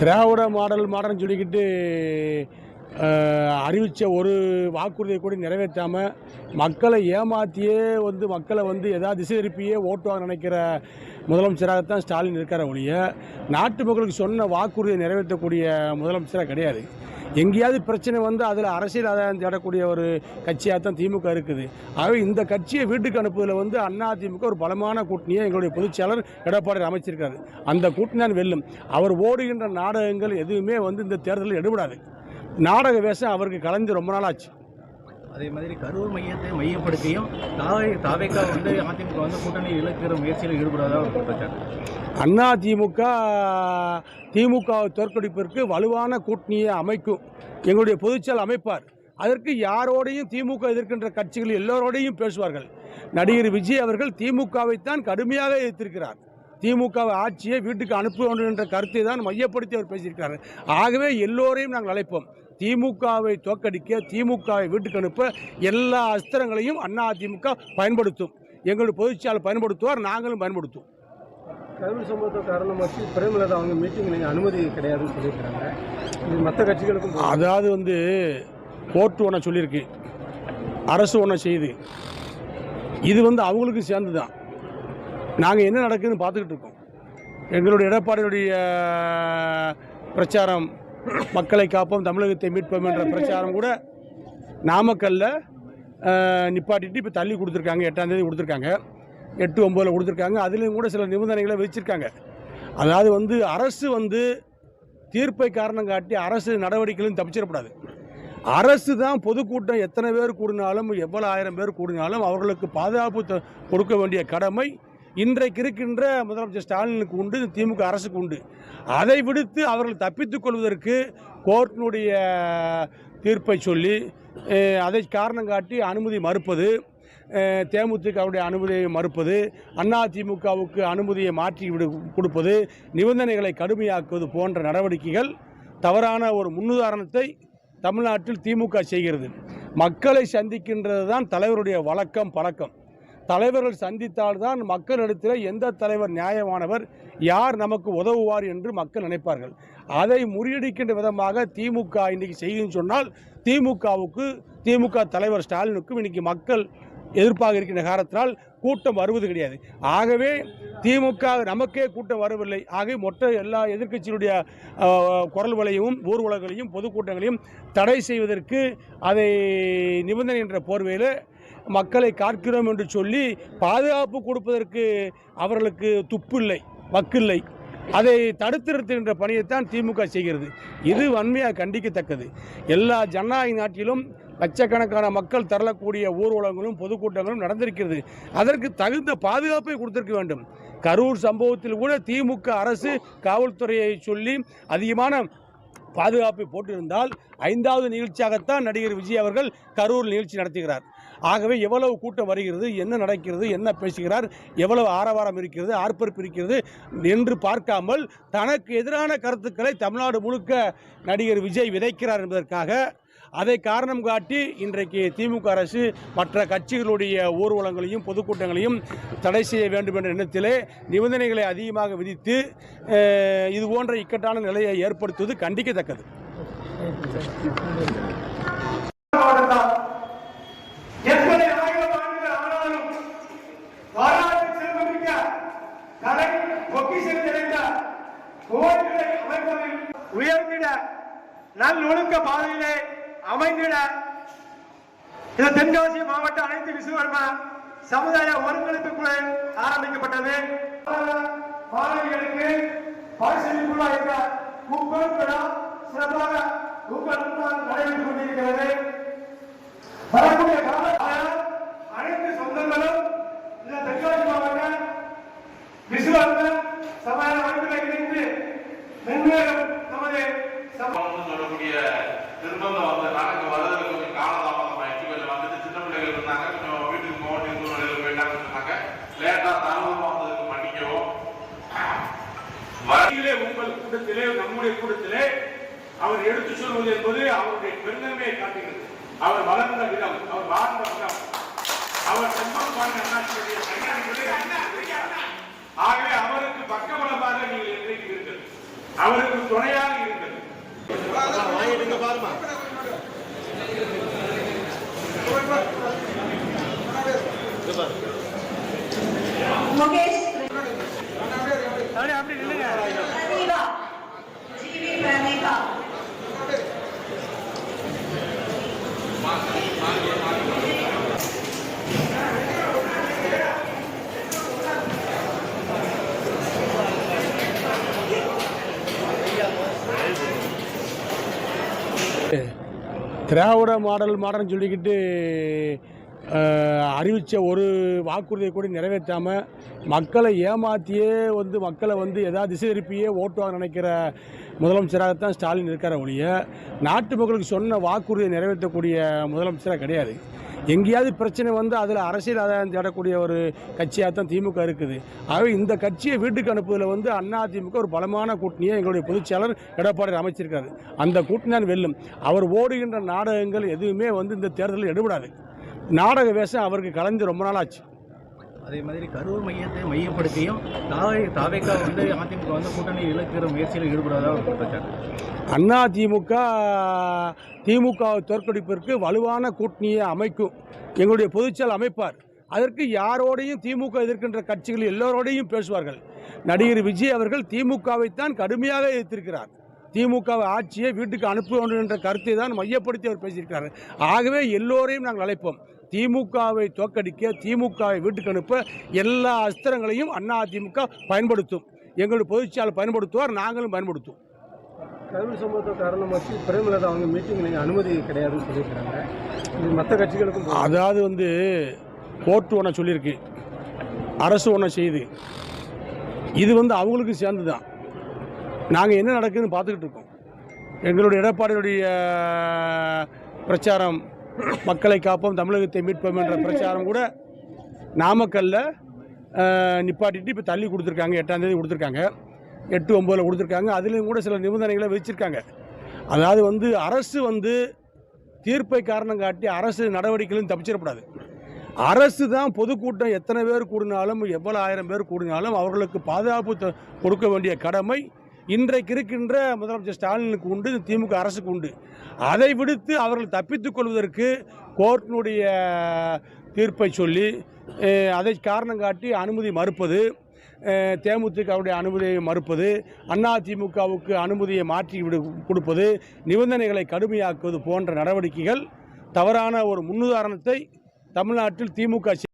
திராவிட model மாடல்னு சொல்லிக்கிட்டு அறிவித்த ஒரு வாக்குறுதியை கூட நிறைவேற்றாமல் மக்களை ஏமாற்றியே வந்து மக்களை வந்து எதாவது திசை திருப்பியே ஓட்டுவாங்க நினைக்கிற முதலமைச்சராகத்தான் ஸ்டாலின் இருக்கார ஒழிய நாட்டு மக்களுக்கு சொன்ன வாக்குறுதியை நிறைவேற்றக்கூடிய முதலமைச்சராக கிடையாது. எங்கேயாவது பிரச்சனை வந்து அதில் அரசியல் ஆதாயம் தேடக்கூடிய ஒரு கட்சியாக தான் திமுக இருக்குது. ஆகவே இந்த கட்சியை வீட்டுக்கு அனுப்புவதில் வந்து அண்ணா திமுக ஒரு பலமான கூட்டணியை எங்களுடைய பொதுச்செயலர் எடப்பாடி அமைச்சிருக்காரு. அந்த கூட்டணி தான் வெல்லும். அவர் ஓடுகின்ற நாடகங்கள் எதுவுமே வந்து இந்த தேர்தலில் எடுபடாது. நாடக வேஷம் அவருக்கு கலைஞ்சு ரொம்ப நாள் ஆச்சு. அதே மாதிரி கரூர் மையத்தை மையப்படுத்தியும் தாவை தாவேக்கா வந்து அதிமுக வந்து கூட்டணி இழக்கிற முயற்சியில் ஈடுபடாத ஒரு குற்றச்சாட்டு அண்ணா திமுக திமுக தோற்கடிப்பிற்கு வலுவான கூட்டணியை அமைக்கும். எங்களுடைய பொதுச்செயல் அமைப்பார். அதற்கு யாரோடையும் திமுக எதிர்க்கின்ற கட்சிகள் எல்லோரோடையும் பேசுவார்கள். நடிகர் விஜய் அவர்கள் திமுகவைத்தான் கடுமையாக எதிர்த்திருக்கிறார். திமுக ஆட்சியை வீட்டுக்கு அனுப்ப வேண்டும் என்ற கருத்தை தான் மையப்படுத்தி அவர் பேசியிருக்கிறார். ஆகவே எல்லோரையும் நாங்கள் அழைப்போம். திமுகவை தோற்கடிக்க திமுகவை வீட்டுக்கு அனுப்ப எல்லா அஸ்திரங்களையும் அண்ணா திமுக பயன்படுத்தும். எங்களுடைய பொதுச்செயலாளர் பயன்படுத்துவார் நாங்களும் பயன்படுத்துவோம். கரூர் சம்பவத்தை காரணம் வச்சு பிரேமலதா அவங்க மீட்டிங் நீங்கள் அனுமதி கிடையாதுன்னு சொல்லியிருக்காங்க இது மற்ற கட்சிகளுக்கும். அதாவது வந்து கோர்ட்டு ஒன்று சொல்லியிருக்கு. அரசு ஒன்று செய்யுது இது வந்து அவங்களுக்கு சேர்ந்து தான் நாங்கள் என்ன நடக்குதுன்னு பார்த்துக்கிட்டு இருக்கோம். எங்களுடைய எடப்பாடியுடைய பிரச்சாரம் மக்களை காப்போம் தமிழகத்தை மீட்போம் என்ற பிரச்சாரம் கூட நாமக்கல்ல நிப்பாட்டிட்டு இப்போ தள்ளி கொடுத்துருக்காங்க. எட்டாம் தேதி கொடுத்துருக்காங்க. எட்டு ஒம்பதில் கொடுத்துருக்காங்க. அதுலேயும் கூட சில நிபந்தனைகளை வச்சிருக்காங்க அதாவது வந்து அரசு வந்து தீர்ப்பை காரணம் காட்டி அரசு நடவடிக்கைகளும் தப்பிச்சிடக்கூடாது. அரசு தான் பொதுக்கூட்டம் எத்தனை பேர் கூடினாலும் எவ்வளோ ஆயிரம் பேர் கூடினாலும் அவர்களுக்கு பாதுகாப்பு த- கொடுக்க வேண்டிய கடமை இன்றைக்கு இருக்கின்ற முதலமைச்சர் ஸ்டாலினுக்கு உண்டு திமுக அரசுக்கு உண்டு. அதை விடுத்து அவர்கள் தப்பித்துக் கொள்வதற்கு கோர்ட்டினுடைய தீர்ப்பை சொல்லி அதை காரணம் காட்டி அனுமதி மறுப்பது அஹ், தேமுதிகவுடைய அனுமதியை மறுப்பது அண்ணா திமுகவுக்கு அனுமதியை மாற்றி விடு கொடுப்பது நிபந்தனைகளை கடுமையாக்குவது போன்ற நடவடிக்கைகள் தவறான ஒரு முன்னுதாரணத்தை தமிழ்நாட்டில் திமுக செய்கிறது. மக்களை சந்திக்கின்றது தான் தலைவருடைய வழக்கம் பழக்கம். தலைவர்கள் சந்தித்தால்தான் மக்களிடத்தில் எந்த தலைவர் நியாயமானவர் யார் நமக்கு உதவுவார் என்று மக்கள் நினைப்பார்கள். அதை முறியடிக்கின்ற விதமாக திமுக இன்னைக்கு செய்யுன்னு சொன்னால் திமுகவுக்கு திமுக தலைவர் ஸ்டாலினுக்கும் இன்னைக்கு மக்கள் எதிர்ப்பாக இருக்கின்ற காரணத்தினால் கூட்டம் வருவது கிடையாது. ஆகவே திமுக நமக்கே கூட்டம் வரவில்லை. ஆகவே மொத்த எல்லா எதிர்க்கட்சியினுடைய குரல் வலையும் ஊர்வலங்களையும் பொதுக்கூட்டங்களையும் தடை செய்வதற்கு அதை நிபந்தனை என்ற போர்வையில் மக்களை காக்கிறோம் என்று சொல்லி பாதுகாப்பு கொடுப்பதற்கு அவர்களுக்கு துப்பில்லை வக்கில்லை. அதை தடுத்து நிறுத்துகின்ற பணியைத்தான் திமுக செய்கிறது. இது வன்மையாக கண்டிக்கத்தக்கது. எல்லா ஜனநாயக நாட்டிலும் லட்சக்கணக்கான மக்கள் தரலக்கூடிய ஊர்வலங்களும் பொதுக்கூட்டங்களும் நடந்திருக்கிறது. அதற்கு தகுந்த பாதுகாப்பை கொடுத்திருக்க வேண்டும். கரூர் சம்பவத்தில் கூட திமுக அரசு காவல்துறையை சொல்லி அதிகமான பாதுகாப்பை போட்டிருந்தால் ஐந்தாவது நிகழ்ச்சியாகத்தான் நடிகர் விஜய் அவர்கள் கரூர் நிகழ்ச்சி நடத்துகிறார். ஆகவே எவ்வளவு கூட்டம் வருகிறது என்ன நடக்கிறது என்ன பேசுகிறார் எவ்வளவு ஆரவாரம் இருக்கிறது ஆர்ப்பரிப்பு இருக்கிறது என்று பார்க்காமல் தனக்கு எதிரான கருத்துக்களை தமிழ்நாடு முழுக்க நடிகர் விஜய் விதைக்கிறார் என்பதற்காக அதை காரணம் காட்டி இன்றைக்கு திமுக அரசு மற்ற கட்சிகளுடைய ஊர்வலங்களையும் பொதுக்கூட்டங்களையும் தடை செய்ய வேண்டும் என்ற எண்ணத்திலே நிபந்தனைகளை அதிகமாக விதித்து இது போன்ற இக்கட்டான நிலையை ஏற்படுத்துவது கண்டிக்கத்தக்கது. கோயில்களை அமைப்பதில் உயர்ந்திட நல்லொழுக்க பாதையிலே அமைந்திட. இந்த தென்காசி மாவட்ட அனைத்து விசுவர்ம சமுதாய ஒருங்கிணைப்பு குழு ஆரம்பிக்கப்பட்டது. மாணவிகளுக்கு பரிசீலிக்குள்ள இந்த முப்பெரும் விழா சிறப்பாக உங்கள் முன்னால் நடைபெற்றுக் கொண்டிருக்கிறது. வரக்கூடிய காலம் அனைத்து சொந்தங்களும் இந்த தென்காசி மாவட்ட விசுவாச கூட்டத்திலே நம்முடைய கூட்டத்திலே அவர் எடுத்து சொல்வது என்பது அவருடைய பெருந்தன்மையை காட்டுகிறது. அவர் வளர்ந்த விதம் அவர் வாழ்ந்த விதம். அவர் செம்மப்பாண்டி அண்ணாச்சியுடைய கல்யாணம் ஆகவே அவருக்கு பக்கபலமாக நீங்கள் இருக்கிறீர்கள் அவருக்கு துணையாக இருக்கிறது முகேஷ் பிரதீபா ஜிவி பிரதீபா திராவிட மாடல் மாடல்னு சொல்லிக்கிட்டு அறிவித்த ஒரு வாக்குறுதியை கூட நிறைவேற்றாமல் மக்களை ஏமாற்றியே வந்து மக்களை வந்து எதாவது திசை திருப்பியே ஓட்டுவாங்க நினைக்கிற முதலமைச்சராகத்தான் ஸ்டாலின் இருக்கிற ஒழிய நாட்டு மக்களுக்கு சொன்ன வாக்குறுதியை நிறைவேற்றக்கூடிய முதலமைச்சராக கிடையாது. எங்கேயாவது பிரச்சனை வந்து அதில் அரசியல் ஆதாயம் தேடக்கூடிய ஒரு கட்சியாக தான் திமுக இருக்குது. ஆகவே இந்த கட்சியை வீட்டுக்கு அனுப்புவதில் வந்து அண்ணா திமுக ஒரு பலமான கூட்டணியை எங்களுடைய பொதுச்செயலர் எடப்பாடி அமைச்சிருக்காரு அந்த கூட்டணி தான் வெல்லும். அவர் ஓடுகின்ற நாடகங்கள் எதுவுமே வந்து இந்த தேர்தலில் எடுபடாது. நாடக வேஷம் அவருக்கு கலைஞ்சு ரொம்ப நாள் ஆச்சு. அதே மாதிரி கரூர் மையத்தை மையப்படுத்தியும் தாவை தாவேக்கா வந்து அதிமுக வந்து கூட்டணி இழக்கிற முயற்சியில் ஈடுபடுவதாக ஒரு குற்றச்சாட்டு அண்ணா திமுக திமுக தோற்கடிப்பிற்கு வலுவான கூட்டணியை அமைக்கும். எங்களுடைய பொதுச்செயல் அமைப்பார். அதற்கு யாரோடையும் திமுக எதிர்க்கின்ற கட்சிகள் எல்லோரோடையும் பேசுவார்கள். நடிகர் விஜய் அவர்கள் திமுகவைத்தான் கடுமையாக எதிர்த்திருக்கிறார். திமுக ஆட்சியை வீட்டுக்கு அனுப்ப வேண்டும் என்ற கருத்தை தான் மையப்படுத்தி அவர் பேசியிருக்கிறார். ஆகவே எல்லோரையும் நாங்கள் அழைப்போம். திமுகவை தோற்கடிக்க திமுகவை வீட்டுக்கு அனுப்ப எல்லா அஸ்திரங்களையும் அண்ணா திமுக பயன்படுத்தும். எங்களுடைய பொதுச்செயலாளர் பயன்படுத்துவார் நாங்களும் பயன்படுத்துவோம். கரூர் சம்பவத்தை காரணம் வச்சு பிரேமலதா அவங்க மீட்டிங் அனுமதி கிடையாதுன்னு சொல்லியிருக்கிறாங்க. இது மற்ற கட்சிகளுக்கும். அதாவது வந்து கோர்ட்டு ஒன்று சொல்லியிருக்கு. அரசு ஒன்று செய்யுது. இது வந்து அவங்களுக்கு சேர்ந்து தான் நாங்கள் என்ன நடக்குதுன்னு பார்த்துக்கிட்டு இருக்கோம். எங்களுடைய எடப்பாடியுடைய பிரச்சாரம் மக்களை காப்போம் தமிழகத்தை மீட்போம் என்ற பிரச்சாரம் கூட நாமக்கல்ல நிப்பாட்டிட்டு இப்போ தள்ளி கொடுத்துருக்காங்க. எட்டாம் தேதி கொடுத்துருக்காங்க. எட்டு ஒம்பதில் கொடுத்துருக்காங்க. அதுலேயும் கூட சில நிபந்தனைகளை விதிச்சிருக்காங்க. அதாவது வந்து அரசு வந்து தீர்ப்பை காரணம் காட்டி அரசு நடவடிக்கைகளும் தப்பிச்சிடக்கூடாது. அரசு தான் பொதுக்கூட்டம் எத்தனை பேர் கூடினாலும் எவ்வளோ ஆயிரம் பேர் கூடினாலும் அவர்களுக்கு பாதுகாப்பு கொடுக்க வேண்டிய கடமை இன்றைக்கு இருக்கின்ற முதலமைச்சர் ஸ்டாலினுக்கு உண்டு திமுக அரசுக்கு உண்டு. அதை விடுத்து அவர்கள் தப்பித்துக் கொள்வதற்கு கோர்ட்டினுடைய தீர்ப்பை சொல்லி அதை காரணம் காட்டி அனுமதி மறுப்பது தேமுதிகவுடைய அனுமதியை மறுப்பது அண்ணா திமுகவுக்கு அனுமதியை மாற்றி விடு கொடுப்பது நிபந்தனைகளை கடுமையாக்குவது போன்ற நடவடிக்கைகள் தவறான ஒரு முன்னுதாரணத்தை தமிழ்நாட்டில் திமுக